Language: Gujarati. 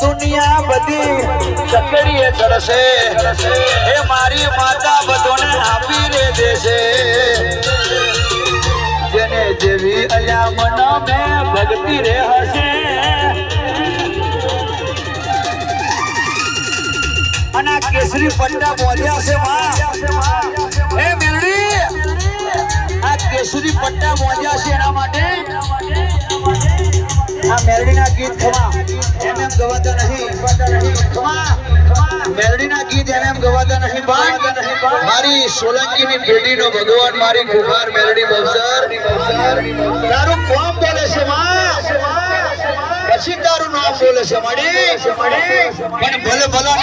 દુનિયા બધી ચકડીએ ચડશે એ મારી માતા બધોને આપી દે દેશે. જેને જેવી અયા મન મેં ભક્તિ રે હશે. અને આ કેસરી પટ્ટા બોલ્યા છે માં. એ મેલડી આ કેસરી પટ્ટા બોલ્યા છે એના માટે? આ મેલડીના ગવાતા નહીં. મેલડીના ગીત એમ એમ ગવાતા મારી સોલંકીની મેલડી બવસર તારું કોમ બોલે છે માં. પછી તારું નામ બોલે છે મળી પણ ભલે ભલા